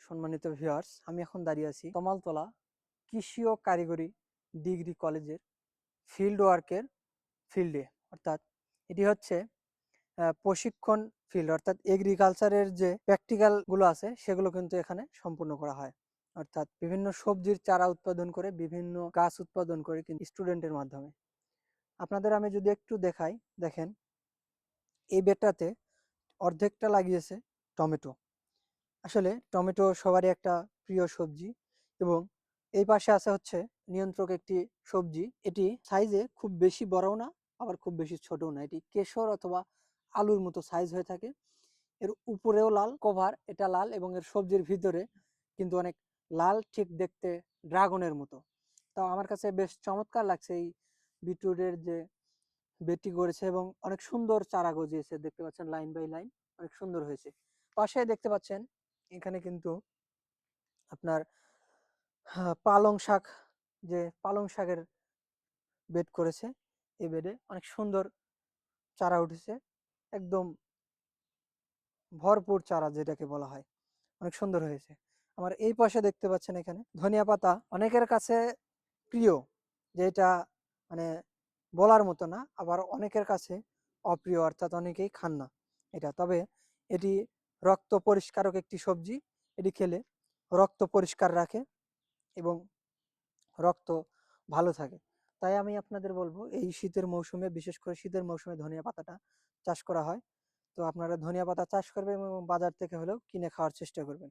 সম্মানিত ভিউয়ার্স আমি এখন দাঁড়িয়ে আছি তমালতলা কৃষি ও কারিগরি ডিগ্রি কলেজের ফিল্ড ওয়ার্কের ফিল্ডে অর্থাৎ এটি হচ্ছে প্রশিক্ষণ ফিল্ড অর্থাৎ এগ্রিকালচারের যে প্র্যাকটিক্যালগুলো আছে, সেগুলো কিন্তু এখানে সম্পূর্ণ করা হয়। অর্থাৎ বিভিন্ন সবজির চারা উৎপাদন করে, বিভিন্ন গাছ উৎপাদন করে কিন্তু স্টুডেন্টের মাধ্যমে। আপনাদের আমি যদি একটু দেখাই, দেখেন, এই বেটাতে অর্ধেকটা লাগিয়েছে টমেটো। আসলে টমেটো সবারই একটা প্রিয় সবজি এবং এই পাশে আছে হচ্ছে নিয়ন্ত্রক একটি সবজি। এটি সাইজে খুব বেশি বড়ও না, আবার খুব বেশি ছোটও না। এটি কেশর অথবা আলুর মতো সাইজ হয়ে থাকে। এর উপরেও লাল কভার এটা লাল এবং এর সবজির ভিতরে কিন্তু অনেক লাল ঠিক দেখতে ড্রাগনের মতো। তাও আমার কাছে বেশ চমৎকার লাগছে এই বিটরুটের যে বেটি করেছে এবং অনেক সুন্দর চারা গজিয়েছে। দেখতে পাচ্ছেন লাইন বাই লাইন অনেক সুন্দর হয়েছে। পাশে দেখতে পাচ্ছেন এখানে কিন্তু আপনার পালং শাক, যে পালং শাকের বেড করেছে, এই বেডে অনেক সুন্দর চারা উঠেছে, একদম ভরপুর চারা যেটাকে বলা হয়, অনেক সুন্দর হয়েছে। আমার এই পাশে দেখতে পাচ্ছেন এখানে ধনিয়া পাতা অনেকের কাছে প্রিয় যেটা মানে বলার মতো না, আবার অনেকের কাছে অপ্রিয়, অর্থাৎ অনেকেই খান না এটা। তবে এটি রক্ত পরিষ্কারক একটি সবজি, এটি খেলে রক্ত পরিষ্কার রাখে এবং রক্ত ভালো থাকে। তাই আমি আপনাদের বলব, এই শীতের মৌসুমে, বিশেষ করে শীতের মৌসুমে ধনিয়া পাতাটা চাষ করা হয়। তো আপনারা ধনিয়া পাতা চাষ করবেন এবং বাজার থেকে হলেও কিনে খাওয়ার চেষ্টা করবেন।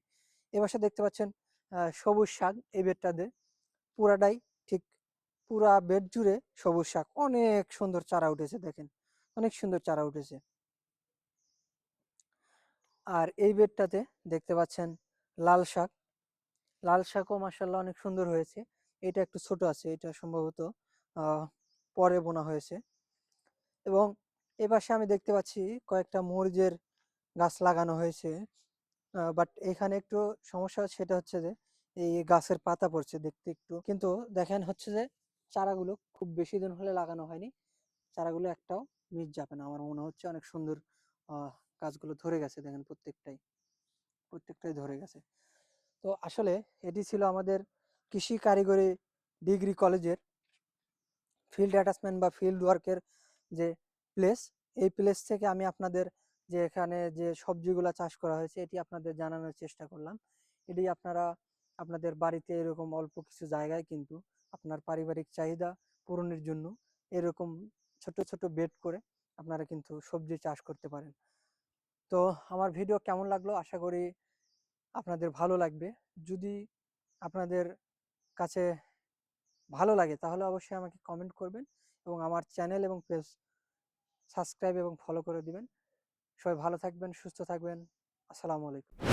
এবার দেখতে পাচ্ছেন সবুজ শাক, এই বেডটাতে পুরাটাই ঠিক পুরা বেড জুড়ে সবুজ শাক। অনেক সুন্দর চারা উঠেছে, দেখেন। অনেক সুন্দর চারা উঠেছে। আর এই বেডটাতে দেখতে পাচ্ছেন লাল শাক। লাল শাকও মাসাল্লাহ অনেক সুন্দর হয়েছে। এটা একটু ছোট আছে, এটা সম্ভবত পরে বোনা হয়েছে। এবং এ পাশে আমি দেখতে পাচ্ছি কয়েকটা মরিচের গাছ লাগানো হয়েছে। বাট এখানে একটু সমস্যা সেটা হচ্ছে যে, এই গাছের পাতা পড়ছে দেখতে একটু। কিন্তু দেখেন হচ্ছে যে, চারাগুলো খুব বেশি দিন হলে লাগানো হয়নি। চারাগুলো একটাও মিস যাবে না, আমার মনে হচ্ছে অনেক সুন্দর গাছগুলো ধরে গেছে দেখেন প্রত্যেকটাই। প্রত্যেকটাই ধরে গেছে। তো আসলে এটি ছিল আমাদের কৃষি কারিগরি ডিগ্রি কলেজের ফিল্ড অ্যাটাচমেন্ট বা ফিল্ড ওয়ার্কের যে প্লেস এই প্লেস থেকে আমি আপনাদের যে এখানে যে সবজিগুলা চাষ করা হয়েছে, এটি আপনাদের জানানোর চেষ্টা করলাম। এটি আপনারা, আপনাদের বাড়িতে এরকম অল্প কিছু জায়গায় কিন্তু আপনার পারিবারিক চাহিদা পূরণের জন্য এরকম ছোট ছোট বেড করে আপনারা কিন্তু সবজি চাষ করতে পারেন। তো আমার ভিডিও কেমন লাগল? আশা করি আপনাদের ভালো লাগবে। যদি আপনাদের কাছে ভালো লাগে, তাহলে অবশ্যই আমাকে কমেন্ট করবেন এবং আমার চ্যানেল এবং পেজ সাবস্ক্রাইব এবং ফলো করে দিবেন। সবাই ভালো থাকবেন, সুস্থ থাকবেন। আসসালামু আলাইকুম।